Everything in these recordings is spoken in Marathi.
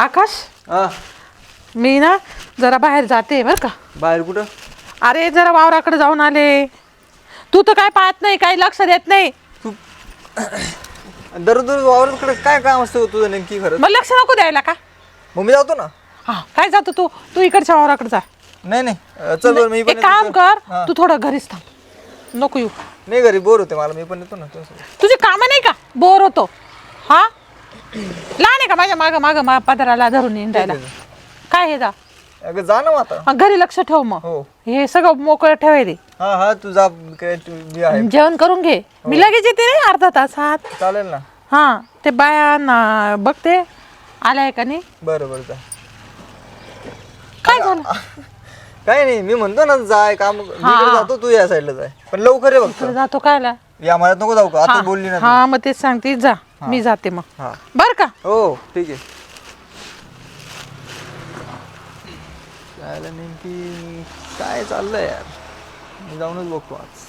आकाश? हा. मी ना जरा बाहेर जाते बरं का? बाहेर कुठं? अरे जरा वावराकडे जाऊन आले. तू तर काय पाहत नाही काही लक्ष देत नाही. तू दररोज वावराकडे काय काम असतं तुझं नेमकी खरं? मग लक्ष नको द्यायला का? मग मी जातो ना. हा काय जातो तू? तू इकडच्या वावराकडे जा. नाही नाही. अं, चल बरं मी पण एक काम. कर हा. तू थोडं घरीच थांब. नको येऊ. नाही घरी बोर होते मला मी पण येतो ना. तुझ्यासोबत. तुझे काम नाही का? बोर होतो. हा? लहान आहे का माझ्या माग माग मा पदराला धरून इंडायला काय हे जा? अगं जा ना मग आता हा, घरी लक्ष ठेव मग. हो. हे सगळं मोकळं ठेवायचे हा हा तू जा काय तू मी आहे. जेवण करून घे. मी लगेच येते रे अर्धा तासात चालेल ना. हा ते बाया ना बघते. आलाय का नाही? बरं बरं जा. काय झालं? काय नाही मी म्हणतो ना जाय काम मी इकडे जातो तू या साईडला जाय पण लवकर ये फक्त. तर जातो कायला? या मला नको जाऊ का? आता बोलली ना. हा मग तेच सांगते जा. मी जाते मग. हा. बर का? हो ठीक आहे. जायला नेमकी काय चाललंय यार? मी जाऊनच बघतो आज.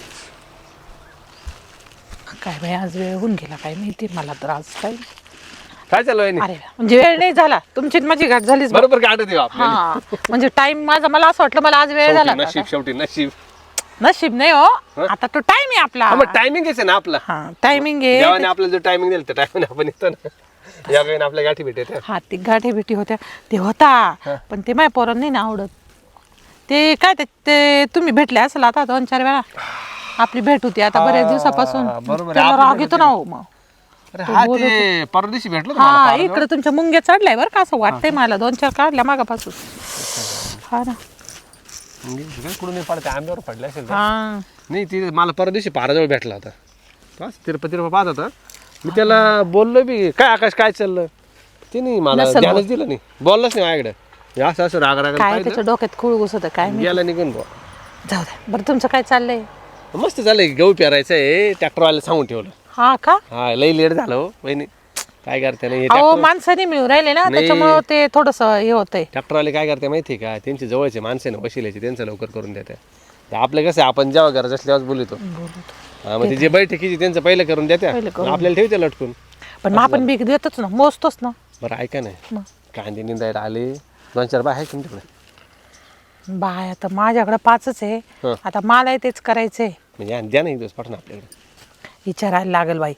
काय बाई आज वेळ होऊन गेला काय माहिती? मला तर आज काय काय चालू आहे अरे म्हणजे वेळ नाही झाला. तुमची आणि माझी गाठ झालीच बघ. बरोबर गाठ देऊ हा म्हणजे टाइम माझा मला असं वाटलं मला आज वेळ झाला शेवटी का नशीब शेवटी नशीब? नशीब नाही हो. आता तो टाइम आहे आपला. मग टायमिंग आहे ना आपला. हा टायमिंग आहे. देवाने आपल्याला जो टायमिंग दिला त्या टायमिंग आपण येतो ना. या आपल्या गाठी भेटे हा ती गाठी भेटी होत्या. ते होता. पण ते माझ्या पोरांना नाही ना आवडत. ते काय ते- ते तुम्ही भेटले असेल आता दोन चार वेळा? आपली भेट होती आता बऱ्याच दिवसापासून. हा, बरोबर आहे. त्याला आपली राग येतो ना हो मग. अरे हा ते परदेशी भेटलो हा इकडे तुमच्या मुंग्या चढलाय बरं का असं वाटतंय मला दोन चार काढल्या मागापासून हा ना. कुठून नाही पडते? आंब्यावर पडले असेल. हा. नाही ती मला परदेशी पाराजवळ भेटला होता. बस तिरुपती तिरुपती पाहत होता. मी त्याला बोललो बी काय आकाश काय चाललं? तिने मला नसेल ध्यानच दिलं नाही. बोललंच नाही माझ्याकडे. हे असं असं राग राग काय त्याच्या डोक्यात खूळ घुसत काय माहिती. गेला निघून बुवा. जाऊ दे. बरं तुमचं काय चाललंय? मस्त झालं गहू पेरायचं आहे ट्रॅक्टरवाल्याला सांगून ठेवलं. हा का? हा लई लेट झालं हो वहिनी. काय करते नाही अहो माणसाने मिळून राहिले ना त्याच्यामुळं ते थोडस हे होतंय. ट्रॅक्टरवाले काय करते माहिती का? त्यांची जवळचे माणसं ना वशिल्याचे त्यांचं लवकर करून देते. तर आपलं कसं आहे, आपण जेव्हा गरज असली तेव्हाच बोलतो. हा मग ते जे बैठकीची त्यांचं पहिलं करून देत्या. पहिलं करून. आपल्याला ठेवते लटकून. पण मग आपण बीक देतोच ना मोजतोच ना. बरं ऐका नाही. कांदे निंदायला आले. दोन चार बाय आहे तुमच्याकडे? बाय आता माझ्याकडे पाचच आहे. आता मला तेच करायचंय. म्हणजे आणि द्या ना एक दिवस पाठवून आपल्याकडे. विचारायला लागेल बाई.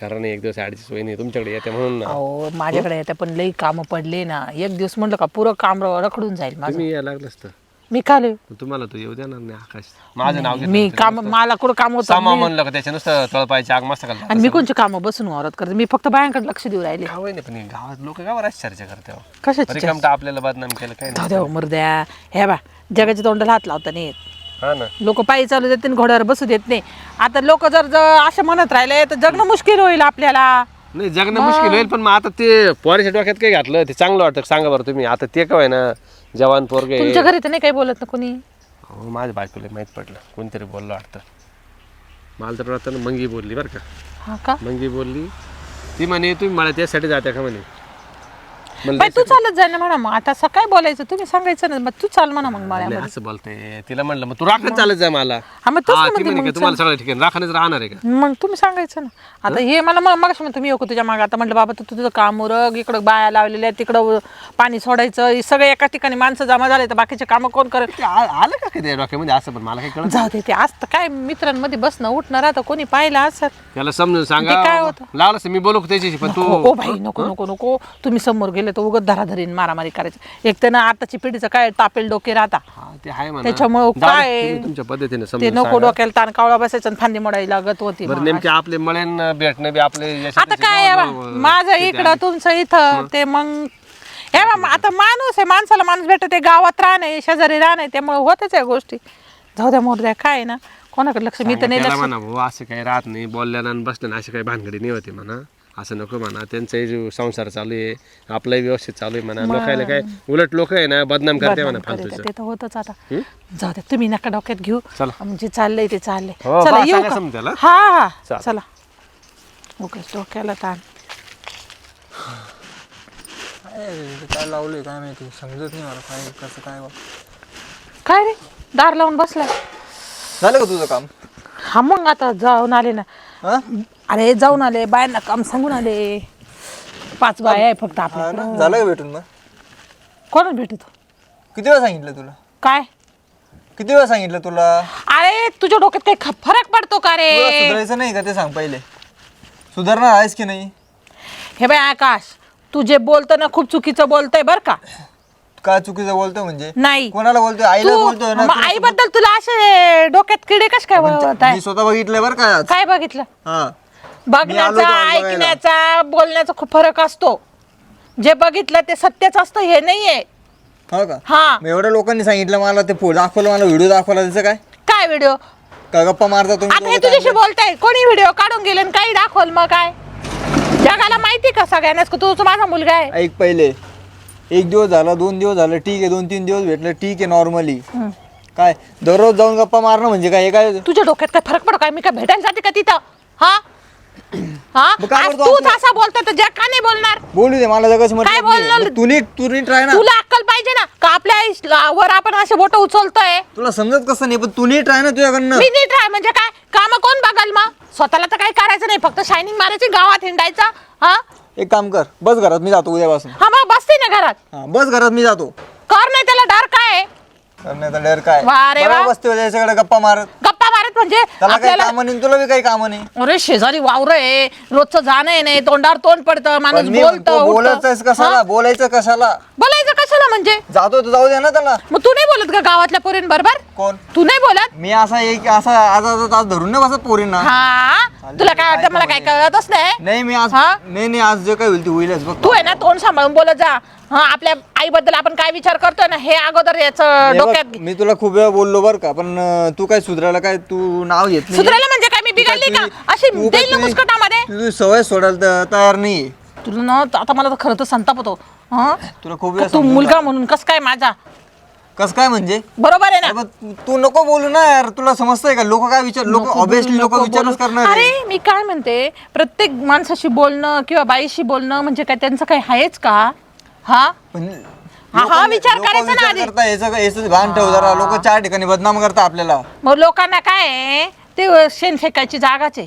कारण एक दिवस ॲडजस्ट होई नाही तुमच्याकडे येते म्हणून ना. अहो माझ्याकडे येते पण लई कामं पडले ना. एक दिवस म्हणलं का पुरं काम र- रखडून जाईल माझं. तुम्ही यायला लागलं असतं मी का लिहू? पण तुम्हाला तो येऊ देणार नाही आकाश. माझं नाव घेतलं मी काम मला कुठं काम होतं? सामा म्हणलं का त्याच्या नुसतं तळपायची आग मस्त घालतात आणि मी कोणची कामं बसून वावरत करते? मी फक्त बायांकडे लक्ष देऊ राहिले. गाव आहे ना पण हे गावात लोक गावावर अशी चर्चा करते हो. कशाची तर आपल्याला बदनाम केलं काय नाही. जाऊ द्या मुर्द्या. हे बा जगाच्या तोंडाला हात लावता नाही येत. हा ना. लोक पायी चालू देत घोड्यावर बसू देत नाही. आता लोक जर ज- असे म्हणत राहिले तर जगणं मुश्किल होईल आपल्याला. नाही जगणं मुश्किल होईल पण मग आता ते पोराच्या डोक्यात काय घातलं ते चांगलं वाटतं. सांगा बरं तुम्ही आता ते काय ना जवान पोरगे तुमच्या घरी तर नाही काही बोलत ना कोणी? हो माझ्या बायकोला माहीत पडलं कोणतरी बोललं वाटतं. मला तर वाटतं ना मंगी बोलली बरं का. हा का? मंगी बोलली ती म्हणे तुम्ही मला त्यासाठी जात्या का? म्हणे. म्हणलं बाई तू चालत जाय ना म्हणा मग. आता असं काय बोलायचं? तुम्ही सांगायचं ना मग तू चाल म्हणा मग मला नाही, असं बोलते तिला म्हणलं मग तू राखत चालत जा मला. हा मग तूच म्हणते ती म्हणे मग का तुम्हाला सगळं ठिकाणी राहणार आहे का? मग तुम्ही सांगायचं ना. आता हे? मला मग मग म्हणतो मी येऊ का तुझ्या मागे? आता म्हटलं बाबा तू तुझं काम उरग इकडं बाया लावलेल्या आहेत तिकडं पाणी सोडायचं. हे सगळे एका ठिकाणी माणसं जमा झाले तर बाकीचे कामं कोण करेल ते आ- आलं का कधी डोक्यामध्ये? असं पण मला काही कळत जाऊ दे ते. आज तर काय मित्रांमध्ये बसणं उठणं राहतं. कोणी पाहिलं असं? त्याला समजून सांगा. काय होतं? लावलं असतं, मी बोलू का त्याच्याशी? पण तू भाई नको नको नको. तुम्ही समोर गेले तर उगत धराधरीन मारामारी करायचं. एक तर ना आताची पिढीचं काय टापेल डोके राहता. हा ते आहे म्हणा. त्याच्यामुळं जाऊ दे, काय? तुम्ही तुमच्या पद्धतीने ते समजून नको सांगा. डोक्याला ताण कावळा बसायचं आणि फांदी मोडायला लागत होती बरं मग. नेमके आपले मळेन भेटणं बी आपले आता काय आहे बा, माझं इकडं तुमचं इथं ते मग हे बा, आता माणूस आहे माणसाला माणूस भेटत आहे गावात राहणे शेजारी राहणे त्यामुळे होतेच या गोष्टी. जाऊ द्या मोर द्या काय आहे ना? कोणाकडे लक्ष? मी तर नाही त्याला लक्ष म्हणा भाऊ असं काही राहत नाही बोलल्यानं आणि बसल्यानं अशी काही भानगडी नाही होती म्हणा. असं नको म्हणा. त्यांचाही जो संसार चालू आहे आपलाही व्यवस्थित चालू आहे म्हणा. लोकायला काय उलट लोक आहे ना बदनाम करते म्हणा बदनाम फालतूचं. ते तर होतच आता. जाऊ द्या तुम्ही नका डोक्यात घेऊ. चला. म्हणजे चाललंय ते चाललंय. हो, चला बा, येऊ सांगा का? समजायला. हा? हा चालेल. चला. उगाच डोक्याला ताण. काय काय लावलंय काय माहिती? समजत नाही मला काय कसं काय बा. काय रे? दार लावून बसलाय. झालं का तुझं काम? हा मग आता जाऊन आले ना. हा? अरे जाऊन आले बायांना काम सांगून आले. पाच बाय आहे फक्त हा आपल्या ना? झालं का भेटून मग? कोण भेटतो किती वेळा सांगितलं तुला? काय? किती वेळा सांगितलं तुला? अरे तुझ्या डोक्यात काही ख- फरक पडतो का रे? तुला सुधारायचं नाही का ते सांग पहिले? सुधारणार आहेस की नाही? हे बाय आकाश तू जे बोलतो ना खूप चुकीचं बोलतोय बर का? काय चुकीचं बोलतोय म्हणजे? नाही. कोणाला बोलतोय? आईला बोलतोय ना तुला आई बद्दल तुला असे डोक्यात किडे कश काय होत आहे? मी स्वतः बघितलंय बरं काय आज. काय बघितलं? हा. बघण्याचा बघायला. ऐकण्याचा बोलण्याचा खूप फरक असतो. जे बघितलं ते सत्यच असतं हे नाहीये. हो का? हा. मग एवढ्या लोकांनी सांगितलं मला ते फो- दाखवलं मला व्हिडिओ दाखवला त्याचं काय? काय व्हिडिओ? का गप्पा मारता तुम्ही आता हे दोघं तुझ्याशी चांगले? बोलताय. कोणी व्हिडिओ काढून गेले आणि काही दाखवल मग काय? जगाला माहिती का सगळ्यांनाच? का तूच माझा मुलगा आहे. ऐक पहिले. एक दिवस झाला दोन दिवस झालं ठीक आहे दोन तीन दिवस भेटलं ठीक आहे नॉर्मली. काय दररोज जाऊन गप्पा मारणं म्हणजे काय? हे काय? तुझ्या डोक्यात काय फरक पडतो काय? मी काय भेटायला जाते का तिथं? हा? हा? मग काय आज करतो तूच आपण? असा बोलतो तर जग का नाही बोलणार. बोलू दे मला जगाच काय बोलणार? म्हटलं ना. तुला अक्कल पाहिजे ना? का आपल्या आईस- वर आपण असे बोट उचलतोय? तुला समजत कसं नाही पण तू नीट राह ना तुझ्याकडनं. मी नीट राह म्हणजे काय? काम कोण बघाल मग? स्वतःला तर काही करायचं नाही फक्त शायनिंग मारायची गावात हिंडायचं हा? एक काम कर बस घरात मी जातो उद्यापासून. हा मग बसते ना घरात. हा बस घरात मी जातो. कर नाही त्याला डर काय आहे? करण्याचा डर काय? वा रे वा. बरं बसते त्याच्याकडे गप्पा मारत. गप्पा मारत म्हणजे त्याला काही आपल्याला कामं नाही तुला बी काही कामं नाही. अरे शेजारी वावर आहे. रोजचं जाणं आहे नाही तोंडावर तोंड पडतं माणूस पण मी बोलतं म्हणतो, उठतं. बोलायचंच कशाला? हा? बोलायचं कशाला? बोलायचं कशाला म्हणजे? जातो तर जाऊ दे ना त्याला. मग तू नाही बोलत का गावातल्या पोरींबरोबर कोण? तू नाही बोलत? मी असा एक असा आज धरून नाही बसत पोरींना. हा? तुला काय वाटतं मला काय कळतच नाही? नाही मी आज हा? नाही नाही आज जे काय होईल ते होईलच बघ. तू आहे ना तोंड सांभाळून बोलत जा. हा आपल्या आईबद्दल आपण काय विचार करतोय ना हे अगोदर याच हे बघ, डोक्यात घे. मी तुला खूप वेळा बोललो बरं का पण अं, तू काय सुधारायला काय तू नाव घेत सुधारायला म्हणजे काय? मी बिघडली का? अशी देईल ना मुस्कटामध्ये? तुझी सवय सोडायला त- तयार नाही तुला ना आता मला तर खरं तर संताप होतो. हा? तुला खूप वेळा तू मुलगा म्हणून कस काय माझा? कस काय म्हणजे? बरोबर आहे ना? तू नको बोलू ना यार. तुला समजतंय का? लोक काय विचार लोक नको ऑब्विसली बोलू, लोक नको विचारच बोलू. करणार आहे. अरे मी काय म्हणते? प्रत्येक माणसाशी बोलणं किंवा बाईशी बोलणं म्हणजे काय त्यांचं काही आहेच का? हा? पण हा, लोकं- विचार लोकं करायचा ना विचार आधी. करता याचं याचं भान ठेव जरा. लोक चार ठिकाणी बदनाम करता आपल्याला. मग लोकांना काय आहे, ते शेण फेकायची जागाच आहे.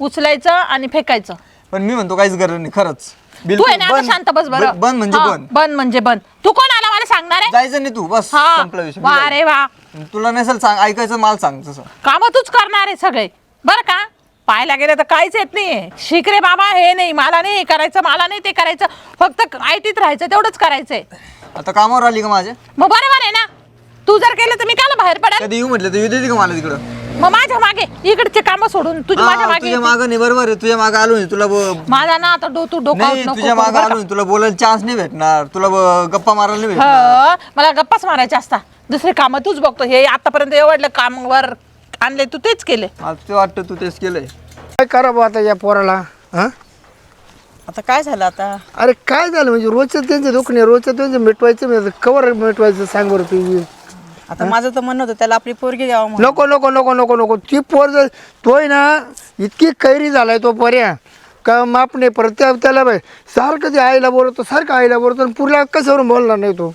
उचलायचं आणि फेकायचं. पण मी म्हणतो काहीच गरज नाही खरंच. तू आहे ना आता शांत बस बरं. बंद म्हणजे हा, बंद. बंद म्हणजे बंद. तू कोण आला मला सांगणार आहे? जायचं नाही तू बस हा. विषय. वा. रे वा. तुला नसेल सांग ऐकायचं मला सांग तसं. काम तूच करणार आहे सगळे. बरं का? पाहायला गेलं तर काहीच येत नाहीये. शिक रे बाबा हे नाही मला नाही हे करायचं मला नाही ते करायचं. फक्त आय टीत राहायचं तेवढंच करायचंय. आता कामावर आली का माझ्या मग बरोबर आहे ना? तू जर केलं तर मी काला बाहेर पडेल. कधी येऊ म्हटलं तर येऊ देते का मला तिकडं. मग माझ्या मागे इकडचे काम सोडून तुझ्या माझ्या हा, मागे तुझ्या येते. मागं नाही बरोबर आहे. तुझ्या मागं आलो नाही तुला ब- माझा ना आता डो तू डोकं नाही तुझ्या मागं आलो? नाही तुला बोलायला चान्स नाही भेटणार. तुला ब- गप्पा मारायला नाही भेटणार. हो, मला गप्पाच मारायच्या असतात दुसरे काम तूच बघतो. हे आतापर्यंत एवढलं कामावर आणले तू तेच केले. मला ते वाटतं तू तेच केलंय. काय करा बा आता या पोराला हा? आता काय झालं आता? अरे काय झालं? म्हणजे रोजचं त्यांचं दुखणे रोजचं त्यांचं मिटवायचं म्हणजे कवर मिटवायचं सांग बरं तू. आता माझं तर म्हणणं होतं त्याला आपली पोरगी द्यावं म्हणून. नको नको नको नको नको. ती पोर जर तोय ना इतकी कैरी झालाय तो पर्या. का माप नाही परत त्या- त्याला बाय सारखं ते आईला बोलतो सारखं आईला बोलतो आणि पुरला कशावरून बोलणार नाही तो.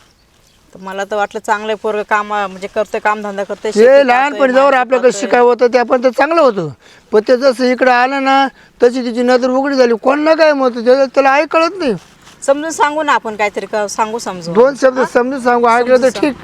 तर मला तर वाटलं चांगलं पोरग काम म्हणजे करतोय कामधंदा करतोय शेती हे लहानपणी जवळ माती आपल्याकडे पाहतोय. शिकाय होतं ते आपण तर चांगलं होतं. पण ते जसं इकडं आलं ना तशी तिची नजर उघडी झाली. कोणाला काय मत त्याला त्याला आई कळत नाही. समजून सांगू ना आपण काहीतरी क- सांगू समजून. दोन शब्द समजून सांगू ऐकलं तर ठीक.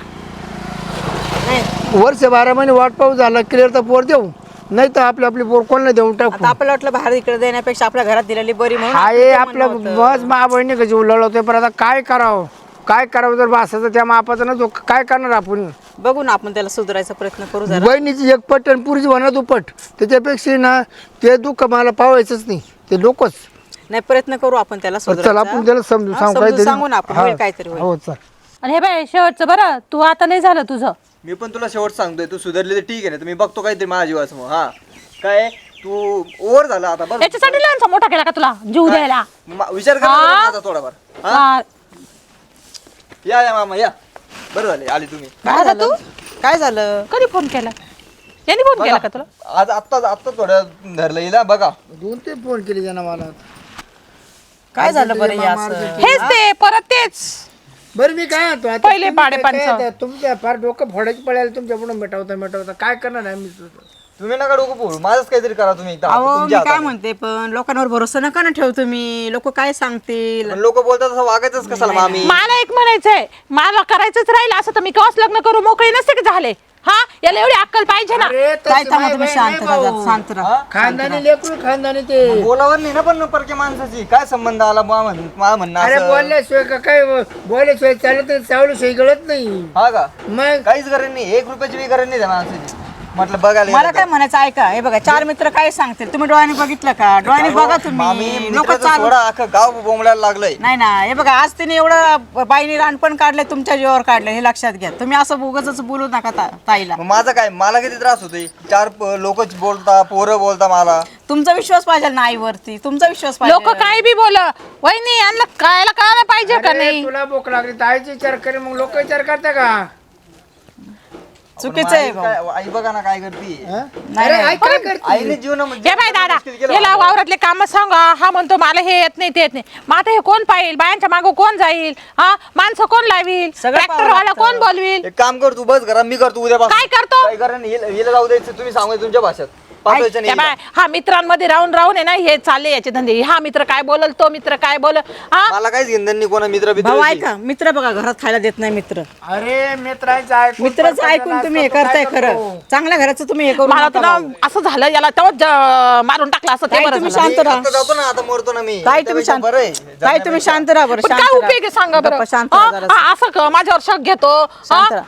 वर्ष बारा महिने वाट पाऊस झाला क्लिअर तर पोर देऊ. नाही तर आपली आपली पोर कोणाला देऊन टाकू? आता आपल्याला वाटलं बाहेर इकडे देण्यापेक्षा आपल्या घरात दिलेली बरी म्हणून आहे आपलं ते आपलं म्हणणं होतं. बस मा बहिणी कशी उलळवते पण आता काय करावं? काय करावं जर भासाचं त्या मापाचं ना तो काय करणार आपण? बघू ना आपण त्याला सुधारायचा प्रयत्न करू जरा. बहिणीची एक पट आणि पुरीची म्हणा दुपट. त्याच्यापेक्षा ना ते दुःख मला पावायचंच नाही. ते लोकच. नाही प्रयत्न करू आपण त्याला चल सुधारायचा. आपण त्याला समजू हा, सांगू समजून काहीतरी. सांगू ना आपण हा. काहीतरी होईल. हो चल. आणि हे बाय शेवटचं बरं. तू आता नाही झालं तुझं. मी पण तुला शेवट सांगतोय तू सुधारली तर ठीक आहे ना तर मी बघतो काहीतरी माझ्या जीवाचं मग हा. काय तू ओव्हर झाला आता बरं. याच्यासाठी लहानसा मोठा केला का तुला? जीव द्यायला. मा- विचार कर हा? माझा थोडाफार. हा? हा. या या मामा या. बरं झाले आली तुम्ही. काय झालं. काय झालं? कधी फोन केला? यांनी फोन केला का तुला? आज आत्ता आत्ता थोड्या धरलं येईल बघा. दोन ते फोन केले त्यांना मला. काय झालं बरं हे असं? हेच ते परत तेच. बरं मी काय म्हणतो आता पहिले तुम्ही पाडे काय- पंच. काय आता तुमच्या फार डोकं फोडायची पडायला तुमच्यापुढे मिटवता मिटवता काय करणार आहे मी तुम्ही नका डोकं पोळू माझंच काहीतरी करा तुम्ही एकदा. अहो मी तुमच्या काय हाताने. म्हणते पण लोकांवर भरोसा नका ना ठेव तुम्ही लोक काय सांगतील पण लोक बोलतात तसं वागायचंच कशाला मामी मला एक म्हणायचंय मला करायचंच राहील असं तर मी केव्हाच लग्न करू मोकळी नसते का झाले हा? याला एवढी अक्कल पाहिजे ना. अरे काय थांबा तुम्ही शांत नाही राहा भाऊ. शांत राहा. खानदानी लेकरू खानदानी ते. बोलावर नाही ना पण परके माणसाची. काय संबंध आला बुवा म्हण- मला म्हणणं अरे असं. बोलल्याशिवाय का काय बोलल्याशिवाय चालत नाही चावल्याशिवाय गळत नाही. हा का? मग काहीच गरज नाही. एक रुपयाची बी गरज नाही त्या माणसाची. म्हटलं बघायला मला काय म्हणायचं ऐका हे बघा चार मित्र काय सांगतील? तुम्ही डोळ्याने बघितलं का? डोळ्याने. बघा तुम्ही लोक चालू अख्खं गाव बोंबलायला लागलंय. नाही ना हे बघा आज तिने एवढं बाईने रानपण काढलंय तुमच्या जीवावर काढलंय हे लक्षात घ्या. तुम्ही असं उगाच बोलू नका ता- ताईला. मग माझं काय? मला किती त्रास होतोय? चार लोक बोलता पोरं बोलता मला. तुमचा विश्वास पाहिजे ना आईवरती? तुमचा विश्वास पाहिजे लोक काय बी बोल. वहिनी यांना कळायला कळायला पाहिजे का अरे, नाही? तुला भूक लागली तर आईची विचार करे मग लोक विचार करता का? चुकीचं आहे भाऊ. काय- आई बघा ना काय करते? नाही, अरे नाही. आई काय करते आईने जीवनामध्ये हे बाय दादा मुश्किल केलं याला मला. वावरातले काम सांगा हा म्हणतो मला हे येत नाही ते येत नाही मग आता हे कोण पाहिल बायांच्या मागं कोण जाईल हा माणसं कोण लावील सगळं ट्रॅक्टर वाला लागतं. कोण बोलवील एक काम कर तू बस घरा मी करतो उद्या काय करतो? काय करा हिला हिला जाऊ द्यायचं तुम्ही सांगू तुमच्या भाषेत त्या बाय हा मित्रांमध्ये राहून राहून आहे ना हे चालले याचे धंदे हा मित्र काय बोलल तो मित्र काय बोल हा मला काहीच घेणं नाही कोणा मित्र भाऊ ऐका मित्र बघा घरात खायला देत नाही मित्र अरे मित्रांचं ऐकून मित्रच ऐकून तुम्ही हे काय करताय करतो? खरं चांगल्या घराचं तुम्ही हे करू मला तर ना भाऊ. असं झालं याला तेव्हा मारून टाकलं असं ते ताई, बरं तुम्ही झालं. शांत मी राहा. आता जातो ना आता मरतो ना मी ताई तुम्ही त्यापेक्षा शांत बरं आहे. ताई तुम्ही शांत राहा बरं पण शांत काय राहा. उपयोग आहे सांगा बरं गप्पा शांत हा? राहा. हा, असं क- माझ्यावर शक घेतो हा? शांत राहा.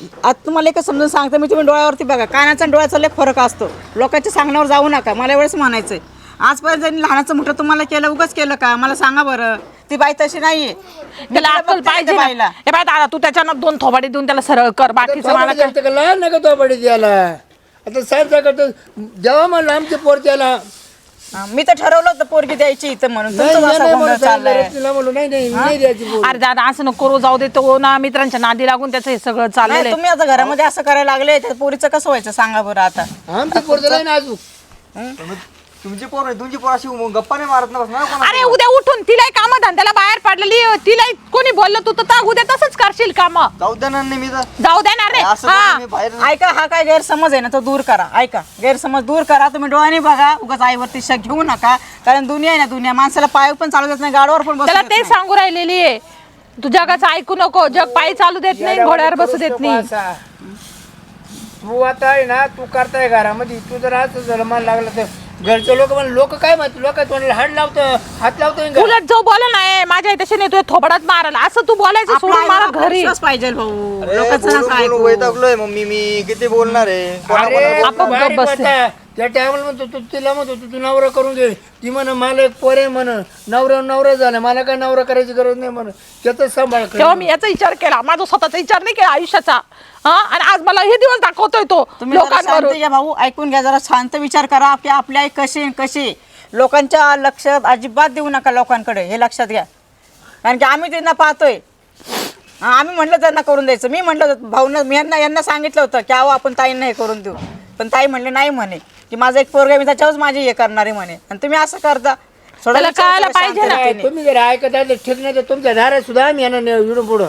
आता तुम्हाला एकच समजून सांगते मी तुम्ही डोळ्यावरती बघा. कानाचा आणि डोळ्याचा लय फरक असतो. लोकांच्या सांगण्यावर जाऊ नका. मला एवढंच म्हणायचंय. आजपर्यंत त्यांनी लहानाचं मोठं तुम्हाला केलं उगाच केलं का? मला सांगा बरं. ती बाई तशी नाहीये. त्याला तिला अक्कल पाहिजे ना. बाईला. हे बाय दादा तू त्याच्यानं दोन थोबाडी देऊन त्याला सरळ कर. बाकीचं मला थोबाडी काय? लहान नका तो बडी द्यायला. आता सारखा करतो जेव्हा म्हणलं आमचे पोर त्याला हा, मी तर ठरवलं होतं पोरगी द्यायची इथं म्हणून. नाही तुमचं नाही असा म्हणून गोंधळ चाललाय. सांगितलं, तिला म्हणलो नाही नाही नाही द्यायची पोर. अरे दादा असं नको करू जाऊ दे तो ना मित्रांच्या नादी लागून त्याचं हे सगळं चाललेलं नाही आहे. तुम्ही आता घरामध्ये असं करायला लागले त्या पोरीचं कसं व्हायचं सांगा बरं आता. आमचे अजून तुमची पोर आहे, तुमची पोर अशी मग गप्पा नाही मारत ना ना अरे उद्या उठून तिलाही काम धंद्याला बाहेर पडलेली तिला कोणी बोललं तू तर ता- उद्या तसंच करशील काम. जाऊ द्या ना नाही मी तर जाऊ देणार रे. असं हा. करून मी बाहेर ऐका हा काय गैरसमज आहे ना तो दूर करा. ऐका गैरसमज दूर करा. तुम्ही डोळ्याने बघा. उगाच आईवरती शक घेऊ नका. कारण दुनिया आहे ना दुनिया. माणसाला पाय पण चालू देत नाही गाडीवर पण बसू त्याला देत ते नाही. सांगू राहिलेली आहे. तू जगाचं ऐकू नको. जग पायी चालू देत नाही घोड्यावर बसू देत नाही. असा. तू आता आहे ना तू करताय घरामध्ये. तू जर असं झालं मन लागलं तर घरचे लोक म्हण लोक काय माहिती लोक तोंडाला हात लावतं हात लावतं उलट जो बोल नाही माझ्या तशी नाही तुझ्या थोबडात मारला. असं तू बोलायचं सोडून मला घरी. पाहिजे भाऊ? लोकांचं. वैतागलोय मम्मी मी किती बोलणार आहे? आपण बस. त्या टायमाला म्हणतो तू तिला म्हणतो तू तू नवरा करून घे. ती म्हण मला एक पोरे म्हण. नवरा नवरा झाला. मला काय नवरा करायची गरज नाही म्हण. त्याच सांभाळ कर. तेव्हा मी याचा विचार केला. माझा स्वतःचा विचार नाही केला आयुष्याचा. हा? आणि आज मला हे दिवस दाखवतोय तो तुम्ही जरा शांत लोकांवर घ्या भाऊ. ऐकून घ्या जरा शांत विचार करा. की आपली आई कशी आहे, कशी लोकांच्या लक्षात अजिबात देऊ नका लोकांकडे. हे लक्षात घ्या. कारण की आम्ही त्यांना पाहतोय. हा, आम्ही म्हटलं त्यांना करून द्यायचं. मी म्हटलं भाऊनं मी यांना यांना सांगितलं होतं की अहो आपण ताईंना हे करून देऊ. पण ताई म्हणले नाही म्हणे. की माझा एक पोरगा मी त्याच्यावरच माझी हे करणार आहे म्हणे. आणि तुम्ही असं करता. त्याला विचार कळायला करा पाहिजे ना. शांततेने. तुम्ही. जर ऐकत आहे तर ठीक नाही तर तुमच्या दारात सुद्धा आम्ही येणार नाही इकडून पुढं.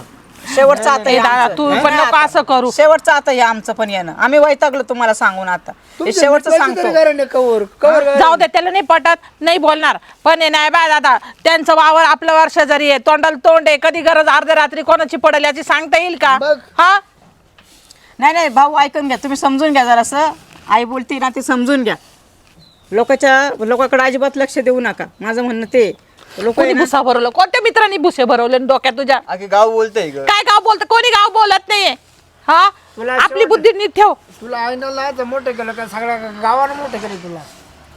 शेवटचं आता हे ए, दादा, आमचं. तू पण नको आता. असं करू. शेवटचं आता हे आमचं पण येणं. आम्ही वैतागलो तुम्हाला सांगून आता. हे शेवटचं तरी सांगतो कारण कवर कवर जाऊ दे त्याला नाही पटत नाही बोलणार. पण हे नाही बा दादा त्यांचं वावर आपलं वर्ष जरी आहे. तोंडाला तोंड आहे. कधी गरज अर्ध्या रात्री कोणाची पडेल याची सांगता येईल का? बघ. हा? नाही नाही भाऊ ऐकून घ्या. तुम्ही समजून घ्या जरासं. आई बोलती ना ते समजून घ्या. लोकांच्या लोकांकडे अजिबात लक्ष देऊ नका. माझं म्हणणं ते लोक कोणी भुसा भरवलं? कोणत्या मित्रांनी भुसे भरवले न डोक्यात तुझ्या? गाव बोलतंय ग. काय गाव बोलत? कोणी गाव बोलत नाहीये. हा? तुला आपली बुद्धी नीट ठेव. तुला आईनं लायचं मोठं केलं का सगळ्या गावानं मोठं केलं तुला?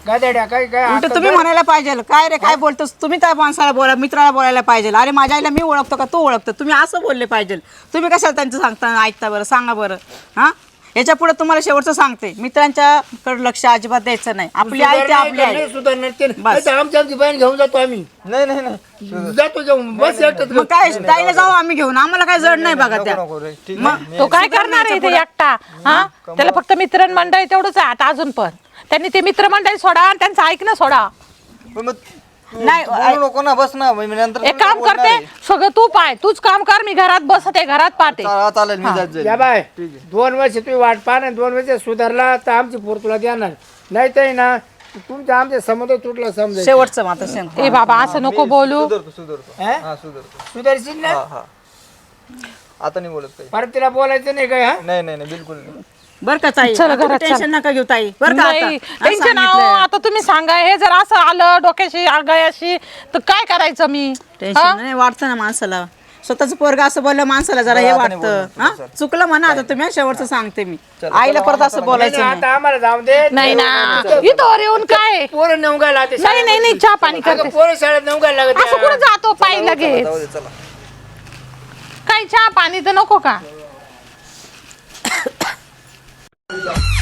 गाद्याड्या काय काय उलट आता तुम्ही म्हणायला पाहिजे. काय रे काय बोलतोस? तुम्ही त्या माणसाला बोला मित्राला बोलायला पाहिजे. अरे माझ्या आईला मी ओळखतो का? तू ओळखतो. तुम्ही असं बोलले पाहिजे. तुम्ही कशाला त्यांचं सांगता ऐकता बरं? सांगा बरं. हा? याच्यापुढे तुम्हाला शेवटचं सांगते. मित्रांच्या कडे लक्ष अजिबात द्यायचं नाही. आपली आई ते आपली आई. बस. नाही. तर आमची आमची बहीण घेऊन जातो आम्ही. नाही नाही नाही. जातो घेऊन बस एकटंच मग काय ताईला जाऊ आम्ही घेऊन. आम्हाला काय जड नाही बघा त्या. नको नको रे ठीक मग तो काय करणार आहे इथे एकटा? हा? त्याला फक्त मित्रमंडळी तेवढंच आहे आता अजून पण. त्यांनी ते मित्रमंडळी सोडा आणि त्यांचं ऐकणं सोडा. पण मग तू नाही, बोलू नको ना बस ना मी नंतर एक काम बोलणार करते आहे. सगळं तू पाय तूच काम कर मी घरात बसते घरात पाहते. चालेल मी जात जाईल. या बाय. दोन वर्ष तुम्ही वाट पाहा ना दोन वर्ष सुधारला तर आमची पोर तुला देणार. नाही तर ना तुमच्या आमच्या समुद्र तुटला समजा शेवटचं मात्र सांगतो ए बाबा असं नको बोलू. सुधारतो सुधारतो. हा? हा सुधारतो. सुधारशील ना? हा हा. आता नाही बोलत काही. परत तिला बोलायचं नाही काय हा? नाही नाही नाही बिलकुल नाही. बरं का ताई? चला आता घरात टेन्शन नका घेऊ ताई. बरं का नाही आता? टेन्शन हा. आता तुम्ही सांगा हे जर असं आलं डोक्याशी गळ्याशी तर काय करायचं मी? हा? टेन्शन नाही वाटतं ना माणसाला. स्वतःच पोरग असं बोललं माणसाला जरा हे वाटतं. हा? चुकलं म्हणा आता तुम्ही शेवटचं सांगते मी. आईला परत असं बोलायचं नाही. आता आम्हाला जाऊ दे. नाही ना. इथं वर येऊन काय? पोरं काय नाही नाही नाही चहा पाणी करते. पोरं शाळेत नेऊन काय लागत असं कुठं जातो पायी लगेच? चला. काही चहा पाणी तर नको का? Yeah.